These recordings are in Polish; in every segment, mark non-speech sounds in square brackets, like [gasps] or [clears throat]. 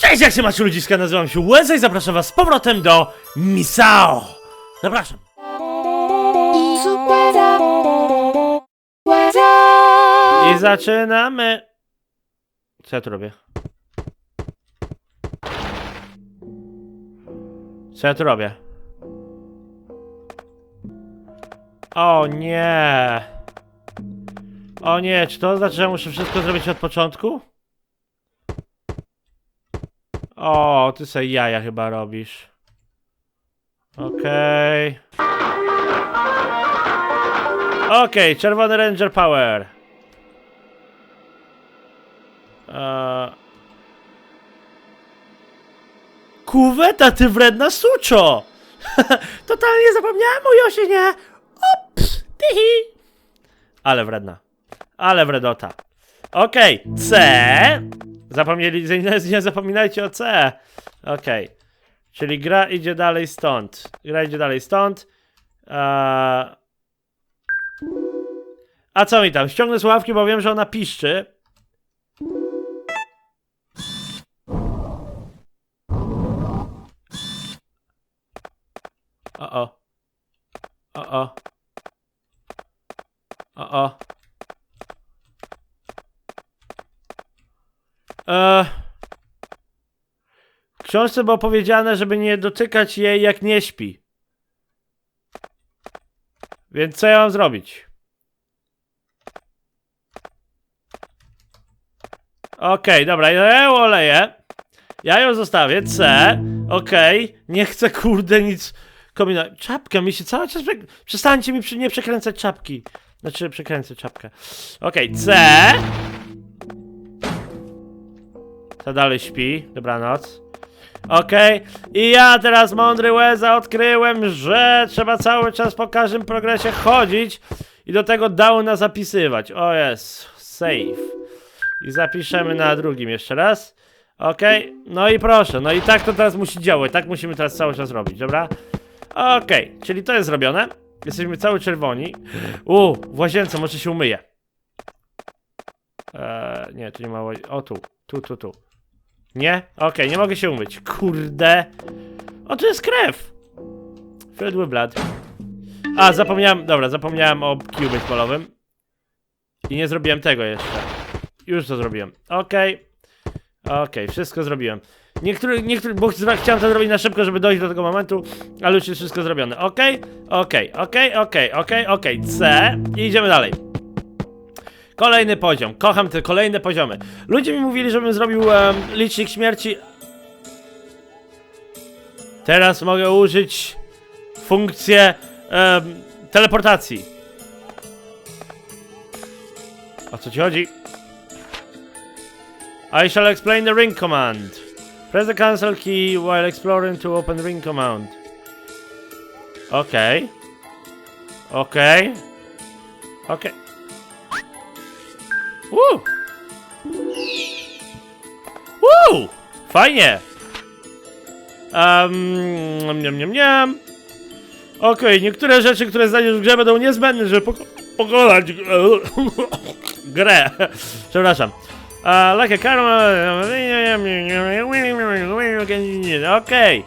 Cześć, jak się macie ludziska, nazywam się Łeza i zapraszam was z powrotem do Misao. Zapraszam. I zaczynamy. Co ja tu robię? Co ja tu robię? O nie. O nie, czy to znaczy, że muszę wszystko zrobić od początku? O, ty sobie jaja chyba robisz. Okej. Okej, czerwony Ranger Power. Eee... Kuweta, ty wredna suczo! [laughs] Totalnie zapomniałem o Josinie! Ops! Tihi! Ale wredna. Ale wredota. Okej, C. Zapomnieli, nie, zapominajcie o C. Okej. Czyli gra idzie dalej stąd. Gra idzie dalej stąd. Eee... A co mi tam? Ściągnę słuchawki, bo wiem, że ona piszczy. O-o. O-o. O-o. Eee... W książce było powiedziane, żeby nie dotykać jej jak nie śpi. Więc co ja mam zrobić? Okej, dobra, ja ją oleję. Ja ją zostawię. C. Okej. Nie chcę kurde nic kombinować. Czapka mi się cały czas... Prze... Przestańcie mi przy... nie przekręcać czapki. Znaczy, przekręcę czapkę. Okej, C. Ta dalej śpi. Dobranoc. Okej. I ja teraz, mądry Łeza, odkryłem, że trzeba cały czas po każdym progresie chodzić i do tego downa zapisywać. O jest. Save. I zapiszemy na drugim jeszcze raz. Okej, no i proszę, no i tak to teraz musi działać, tak musimy teraz cały czas robić, dobra? Okej, czyli to jest zrobione. Jesteśmy cały czerwoni. [gasps] U, w łazience może się umyję. Eee, nie, tu nie ma łazi- O, tu, tu, tu, tu. Nie? Okej, nie mogę się umyć. Kurde. O, tu jest krew. Filled with blood. A, zapomniałem, dobra, zapomniałem o kiju baseballowym. I nie zrobiłem tego jeszcze. Już to zrobiłem. Okej. Okej, wszystko zrobiłem. Niektóry, niektóry, bo chciałem to zrobić na szybko, żeby dojść do tego momentu, ale już jest wszystko zrobione. Okej, okej, okej, okej, okej, okej. C i idziemy dalej. Kolejny poziom. Kocham te kolejne poziomy. Ludzie mi mówili, żebym zrobił em, licznik śmierci. Teraz mogę użyć funkcję em, teleportacji. O co ci chodzi? I shall explain the ring command. Press the cancel key while exploring to open ring command. Okej. Okej. Okej. Woo! Woo! Fajnie! Um, niam, niam, niam. Okej, niektóre rzeczy, które znajdziesz w grze będą niezbędne, żeby poko pokonać [coughs] grę. [laughs] Przepraszam. Uh, like a karma. Okej.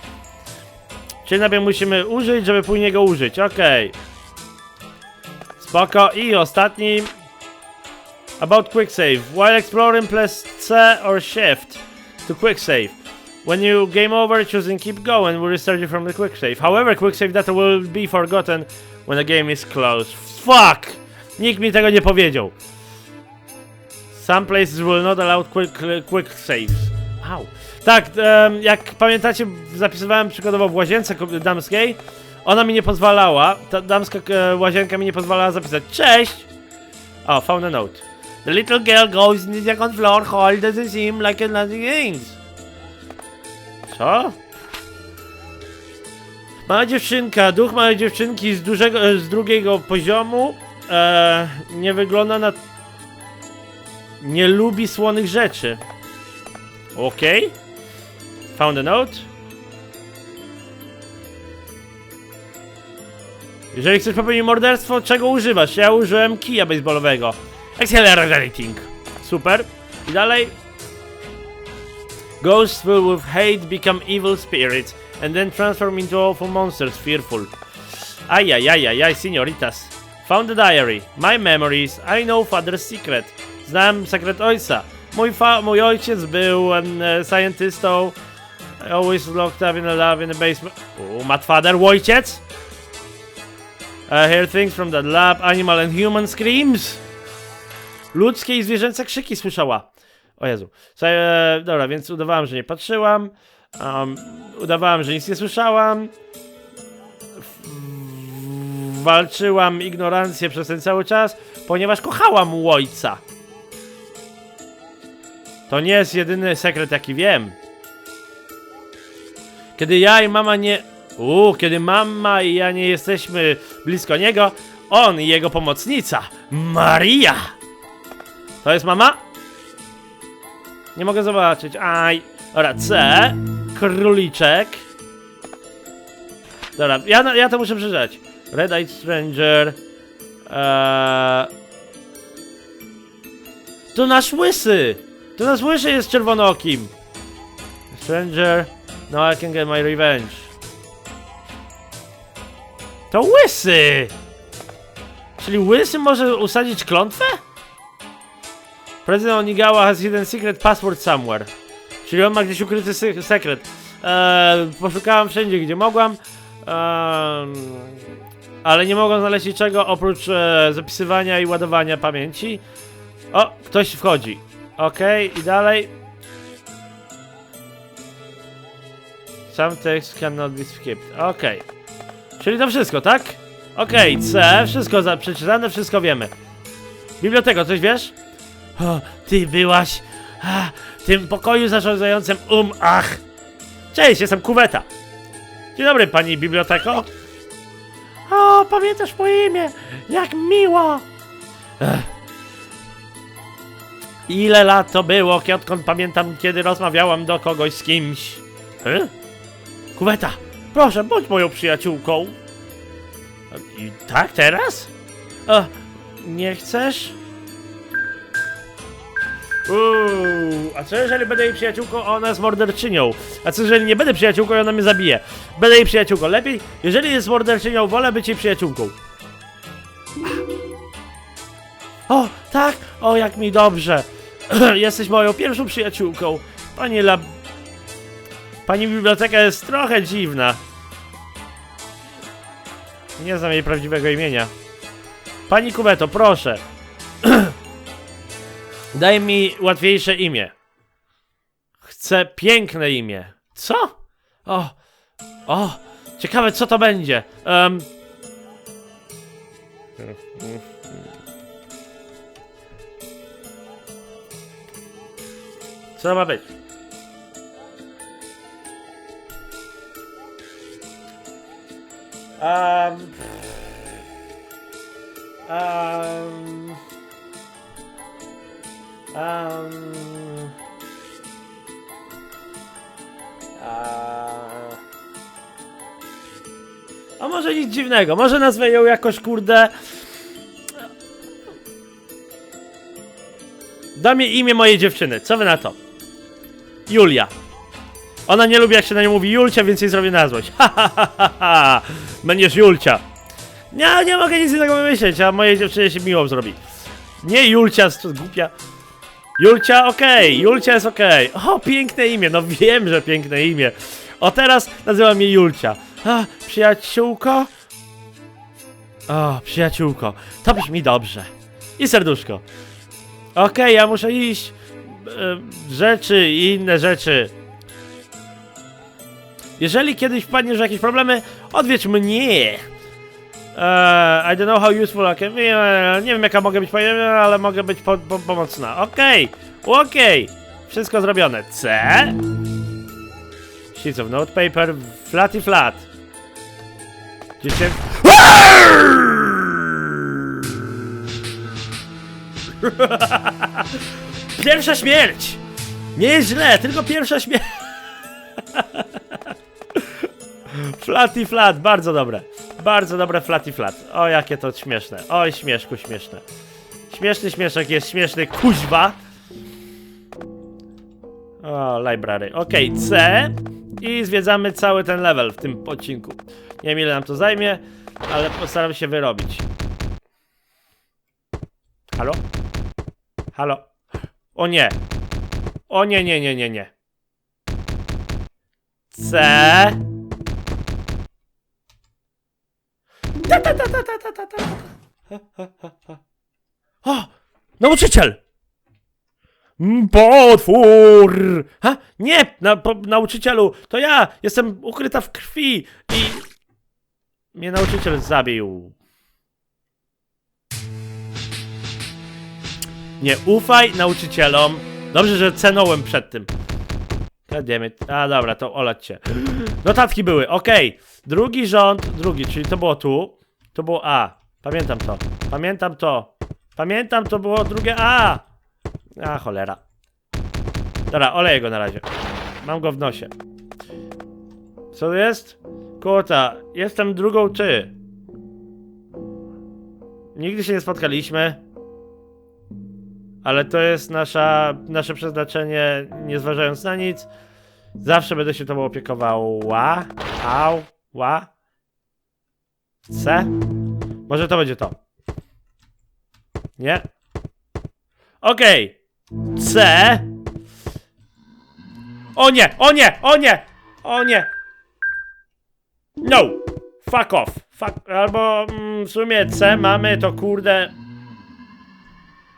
Czyli najpierw musimy użyć, żeby później go użyć. Okej. Spoko. I ostatni. About quick save. While exploring, press C or Shift to quick save. When you game over, choosing keep going will restart you from the quick save. However, quick save data will be forgotten when the game is closed. Fuck! Nikt mi tego nie powiedział. Some places will not allow quick, quick saves. Au. Tak, jak pamiętacie, zapisywałem przykładowo w łazience damskiej. Ona mi nie pozwalała, ta damska e, łazienka mi nie pozwalała zapisać. Cześć! O, found a note. The little girl goes in the second floor hall doesn't seem like a nothing things. Co? Mała dziewczynka, duch małej dziewczynki z, dużego, e, z drugiego poziomu e, nie wygląda na nie lubi słonych rzeczy. Okej. Found a note. Jeżeli chcesz popełnić morderstwo, czego używasz? Ja użyłem kija baseballowego. Accelerating. Super. I dalej. Ghosts filled with hate become evil spirits and then transform into awful monsters fearful. Ajajajajaj, senioritas. Found the diary. My memories. I know father's secret. Znam sekret ojca. Mój, mój ojciec był em, e, scientystą. I always locked up in a lab in the basement. Oh, father, ojciec? I hear things from that lab. Animal and human screams. Ludzkie i zwierzęce krzyki słyszała. O Jezu. Słuchaj, e, dobra, więc udawałam, że nie patrzyłam. Um, udawałam, że nic nie słyszałam. Walczyłam ignorancję przez ten cały czas, ponieważ kochałam ojca. To nie jest jedyny sekret, jaki wiem. Kiedy ja i mama nie. Uuu, kiedy mama i ja nie jesteśmy blisko niego, on i jego pomocnica, Maria. To jest mama? Nie mogę zobaczyć. Aj. Dobra, C. Króliczek. Dobra, ja, ja to muszę przeczytać. Red Eyed Stranger. Eee... To nasz łysy! To nasz łysy jest czerwonookim. Stranger. No I can get my revenge. To łysy! Czyli łysy może usadzić klątwę? Prezydent Onigawa has hidden secret password somewhere. Czyli on ma gdzieś ukryty se sekret. Eee, poszukałam wszędzie, gdzie mogłam. Eee, ale nie mogłam znaleźć niczego oprócz e, zapisywania i ładowania pamięci. O, ktoś wchodzi. Okej, i dalej. Some text cannot be skipped. Okej. Czyli to wszystko, tak? Okej, C, wszystko przeczytane, wszystko wiemy. Biblioteko, coś wiesz? O, ty byłaś a, w tym pokoju zarządzającym um ach. Cześć, jestem kuweta. Dzień dobry, pani biblioteko. O, pamiętasz moje imię? Jak miło. Ech. Ile lat to było, odkąd pamiętam, kiedy rozmawiałam do kogoś z kimś? Hm? Kuweta, proszę, bądź moją przyjaciółką. I tak teraz? O, nie chcesz? Uuu, a co jeżeli będę jej przyjaciółką, a ona jest morderczynią? A co jeżeli nie będę przyjaciółką i ona mnie zabije? Będę jej przyjaciółką. Lepiej, jeżeli jest morderczynią, wolę być jej przyjaciółką. O, tak? O, jak mi dobrze. [clears throat] Jesteś moją pierwszą przyjaciółką. Pani La... Pani biblioteka jest trochę dziwna. Nie znam jej prawdziwego imienia. Pani Kubeto, proszę. [clears throat] Daj mi łatwiejsze imię. Chcę piękne imię. Co? O, o, ciekawe co to będzie. Um. Co to ma być? Um. Um. Um, a... a może nic dziwnego, może nazwę ją jakoś kurde. Dam jej imię mojej dziewczyny, co wy na to? Julia. Ona nie lubi jak się na nią mówi Julcia, więc jej zrobię na złość. Ha. Będziesz Julcia. Nie, nie mogę nic innego wymyśleć, a mojej dziewczynie się miło zrobi. Nie Julcia, to głupia. Julcia, okej, Julcia jest okej. O, piękne imię, no wiem, że piękne imię. O, teraz nazywam mnie Julcia. A, przyjaciółko? O, przyjaciółko, to brzmi dobrze. I serduszko. Okej, ja muszę iść. E, rzeczy i inne rzeczy. Jeżeli kiedyś wpadniesz w jakieś problemy, odwiedź mnie. Eee, I don't know how useful I can be. Eee, nie wiem jaka mogę być powiem, ale mogę być po, po, pomocna. Okej, okej. Wszystko zrobione. C. Sheets of notepaper, flat i flat. Dziecię... [laughs] Pierwsza śmierć! Nie jest źle, tylko pierwsza śmierć. [laughs] Flat i flat, bardzo dobre. Bardzo dobre flat i flat. O, jakie to śmieszne. Oj, śmieszku, śmieszne. Śmieszny śmieszek jest śmieszny, kuźwa. O, library. Okej, C. I zwiedzamy cały ten level w tym odcinku. Nie wiem ile nam to zajmie, ale postaram się wyrobić. Halo? Halo? O nie! O nie, nie, nie, nie, nie. C. Ta, ta, ta, ta, ta, ta, ta. Ha, ha, ha, ha. O! Nauczyciel! Mm, Potwór! Ha? Nie! Na, po, nauczycielu! To ja! Jestem ukryta w krwi! I... Mnie nauczyciel zabił. Nie ufaj nauczycielom. Dobrze, że cenąłem przed tym. Goddammit. A dobra, to olać cię. [gasps] Notatki były, okej. Drugi rząd, drugi, czyli to było tu. To było A. Pamiętam to. Pamiętam to. Pamiętam, to było drugie A. A, cholera. Dobra, oleję go na razie. Mam go w nosie. Co to jest? Kota, jestem drugą ty. Nigdy się nie spotkaliśmy. Ale to jest nasza, nasze przeznaczenie, nie zważając na nic. Zawsze będę się tobą opiekowała. Au, ła. C? Może to będzie to. Nie? Okej. C. O nie, o nie, o nie, o nie. No. Fuck off. Fuck, albo mm, w sumie C mamy, to kurde.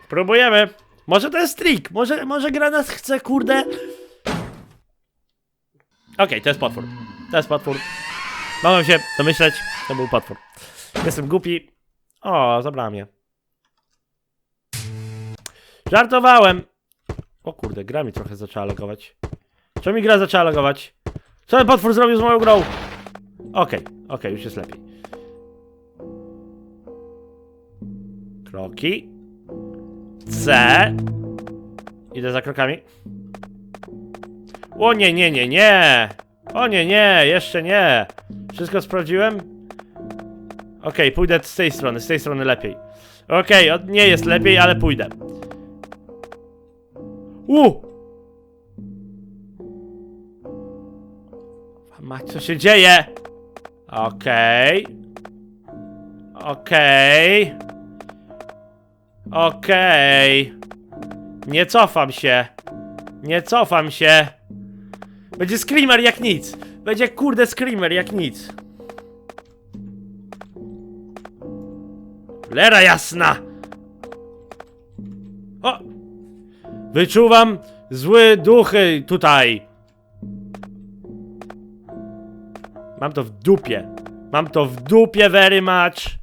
Próbujemy. Może to jest trik. Może, może gra nas chce, kurde. Okej, to jest potwór. To jest potwór. Mogłem się domyśleć, to był potwór. Jestem głupi. O, zabrała mnie. Żartowałem. O kurde, gra mi trochę zaczęła logować. Czemu mi gra zaczęła logować? Co ten potwór zrobił z moją grą? Okej, okej, już jest lepiej. Kroki. C. Idę za krokami. O nie, nie, nie, nie! O nie, nie, jeszcze nie! Wszystko sprawdziłem? Okej, pójdę z tej strony, z tej strony lepiej. Okej, od- nie jest lepiej, ale pójdę. U! Mać, co się dzieje? Okej. Okej. Okej. Nie cofam się. Nie cofam się. Będzie screamer jak nic. Będzie kurde screamer jak nic. Lera jasna! O! Wyczuwam złe duchy tutaj. Mam to w dupie. Mam to w dupie very much.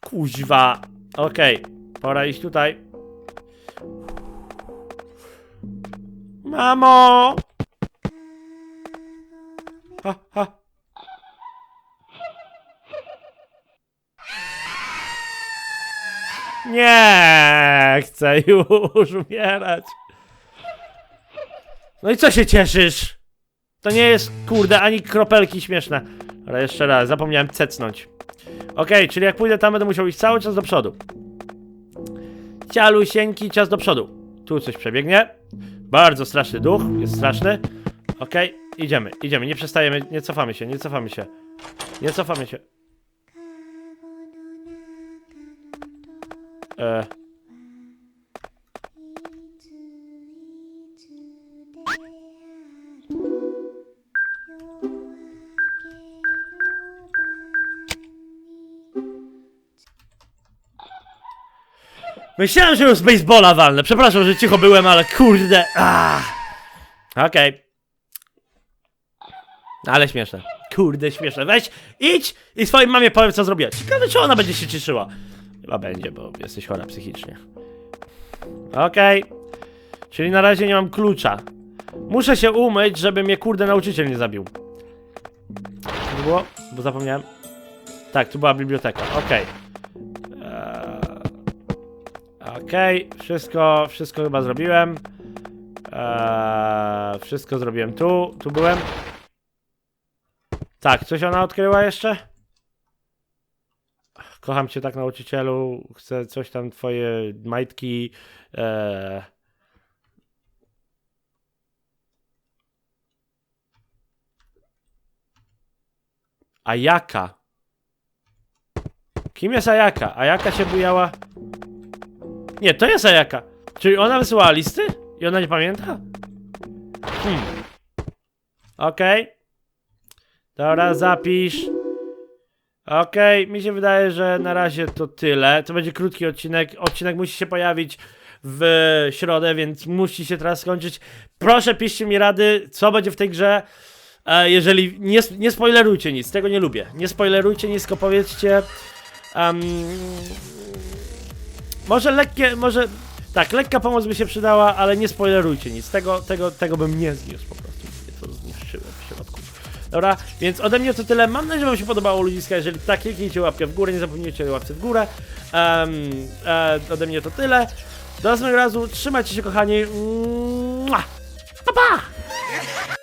Kuźwa. Okej, pora iść tutaj. Mamo! Ha, ha. Nie chcę już umierać. No i co się cieszysz? To nie jest, kurde, ani kropelki śmieszne. Ale jeszcze raz, zapomniałem cecnąć. Okej, czyli jak pójdę tam, będę musiał iść cały czas do przodu. Cialusieńki, czas do przodu. Tu coś przebiegnie. Bardzo straszny duch, jest straszny. Okej, idziemy, idziemy, nie przestajemy, nie cofamy się, nie cofamy się. Nie cofamy się. E. Myślałem, że już z baseballa walnę. Przepraszam, że cicho byłem, ale kurde. Okej. Ale śmieszne. Kurde, śmieszne. Weź, idź i swojej mamie powiem, co zrobiła. Ciekawe, czy ona będzie się cieszyła. Chyba będzie, bo jesteś chora psychicznie. Okej. Czyli na razie nie mam klucza. Muszę się umyć, żeby mnie kurde nauczyciel nie zabił. To było? Bo zapomniałem. Tak, tu była biblioteka. Okej. Eee, Okej, wszystko, wszystko chyba zrobiłem. Eee, wszystko zrobiłem tu, tu byłem. Tak, coś ona odkryła jeszcze? kocham cię tak nauczycielu, chcę coś tam twoje majtki. E... Ajaka. Kim jest Ajaka? Ajaka się bujała... Nie, to jest Ajaka. Czyli ona wysyłała listy? I ona nie pamięta? Hmm. Okej. Okay. Dobra, zapisz. Okej, mi się wydaje, że na razie to tyle. To będzie krótki odcinek. Odcinek musi się pojawić w środę, więc musi się teraz skończyć. Proszę, piszcie mi rady, co będzie w tej grze. E, jeżeli nie, nie spoilerujcie nic, tego nie lubię. Nie spoilerujcie nic, tylko powiedzcie. em, może lekkie, może. Tak, lekka pomoc by się przydała, ale nie spoilerujcie nic. Tego, tego, tego bym nie zniósł Dobra, więc ode mnie to tyle. Mam nadzieję, że Wam się podobało ludziska. Jeżeli tak, kliknijcie łapkę w górę, nie zapomnijcie o łapce w górę. Em, e, ode mnie to tyle. Do następnego razu. Trzymajcie się, kochani. Mua. Pa, pa!